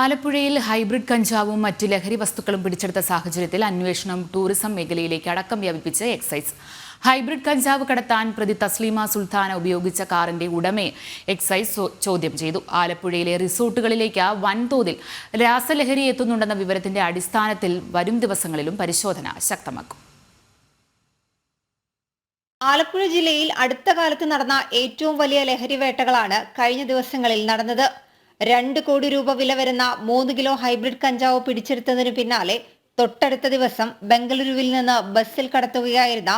ആലപ്പുഴയിൽ ഹൈബ്രിഡ് കഞ്ചാവും മറ്റ് ലഹരി വസ്തുക്കളും പിടിച്ചെടുത്ത സാഹചര്യത്തിൽ അന്വേഷണം ടൂറിസം മേഖലയിലേക്ക് അടക്കം വ്യാപിപ്പിച്ച് എക്സൈസ്. ഹൈബ്രിഡ് കഞ്ചാവ് കടത്താൻ പ്രതി തസ്ലീമ സുൽത്താന ഉപയോഗിച്ച കാറിന്റെ ഉടമയെ എക്സൈസ് ചോദ്യം ചെയ്തു. ആലപ്പുഴയിലെ റിസോർട്ടുകളിലേക്ക് വൻതോതിൽ രാസലഹരി എത്തുന്നുണ്ടെന്ന വിവരത്തിന്റെ അടിസ്ഥാനത്തിൽ വരും ദിവസങ്ങളിലും പരിശോധന ശക്തമാക്കും. ആലപ്പുഴ ജില്ലയിൽ അടുത്ത കാലത്ത് നടന്ന ഏറ്റവും വലിയ ലഹരി വേട്ടകളാണ് കഴിഞ്ഞ ദിവസങ്ങളിൽ നടന്നത്. രണ്ട് കോടി രൂപ വില വരുന്ന മൂന്ന് കിലോ ഹൈബ്രിഡ് കഞ്ചാവ് പിടിച്ചെടുത്തതിനു പിന്നാലെ തൊട്ടടുത്ത ദിവസം ബംഗളൂരുവിൽ നിന്ന് ബസ്സിൽ കടത്തുകയായിരുന്ന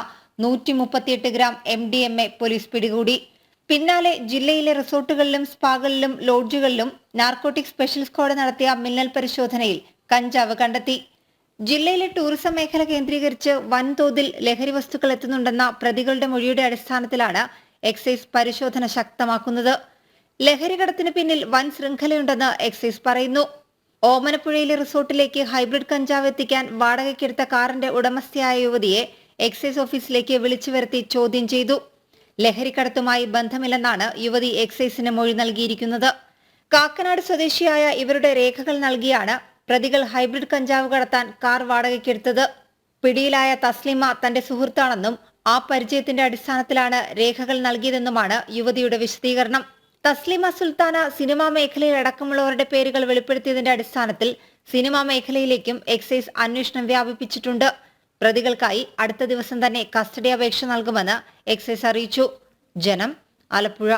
നൂറ്റി മുപ്പത്തിയെട്ട് gram M D M A police പിടികൂടി. പിന്നാലെ ജില്ലയിലെ റിസോർട്ടുകളിലും സ്പാകളിലും ലോഡ്ജുകളിലും നാർക്കോട്ടിക് സ്പെഷ്യൽ സ്ക്വാഡ് നടത്തിയ മിന്നൽ പരിശോധനയിൽ കഞ്ചാവ് കണ്ടെത്തി. ജില്ലയിലെ ടൂറിസം മേഖല കേന്ദ്രീകരിച്ച് വൻതോതിൽ ലഹരി വസ്തുക്കൾ എത്തുന്നുണ്ടെന്ന പ്രതികളുടെ മൊഴിയുടെ അടിസ്ഥാനത്തിലാണ് എക്സൈസ് പരിശോധന ശക്തമാക്കുന്നത്. ലഹരി കടത്തിന് പിന്നിൽ വൻ ശൃംഖലയുണ്ടെന്ന് എക്സൈസ് പറയുന്നു. ഓമനപ്പുഴയിലെ റിസോർട്ടിലേക്ക് ഹൈബ്രിഡ് കഞ്ചാവ് എത്തിക്കാൻ വാടകയ്ക്കെടുത്ത കാറിന്റെ ഉടമസ്ഥയായ യുവതിയെ എക്സൈസ് ഓഫീസിലേക്ക് വിളിച്ചു വരുത്തി ചോദ്യം ചെയ്തു. ലഹരിക്കടത്തുമായി ബന്ധമില്ലെന്നാണ് യുവതി എക്സൈസിന് മൊഴി നൽകിയിരിക്കുന്നത്. കാക്കനാട് സ്വദേശിയായ ഇവരുടെ രേഖകൾ നൽകിയാണ് പ്രതികൾ ഹൈബ്രിഡ് കഞ്ചാവ് കടത്താൻ കാർ വാടകയ്ക്കെടുത്തത്. പിടിയിലായ തസ്ലിമ തന്റെ സുഹൃത്താണെന്നും ആ പരിചയത്തിന്റെ അടിസ്ഥാനത്തിലാണ് രേഖകൾ നൽകിയതെന്നുമാണ് യുവതിയുടെ വിശദീകരണം. തസ്ലിമ സുൽത്താന സിനിമാ മേഖലയിൽ അടക്കമുള്ളവരുടെ പേരുകൾ വെളിപ്പെടുത്തിയതിന്റെ അടിസ്ഥാനത്തിൽ സിനിമാ മേഖലയിലേക്കും എക്സൈസ് അന്വേഷണം വ്യാപിപ്പിച്ചിട്ടുണ്ട്. പ്രതികൾക്കായി അടുത്ത ദിവസം തന്നെ കസ്റ്റഡി അപേക്ഷ നൽകുമെന്ന് എക്സൈസ് അറിയിച്ചു. ജനം ആലപ്പുഴ.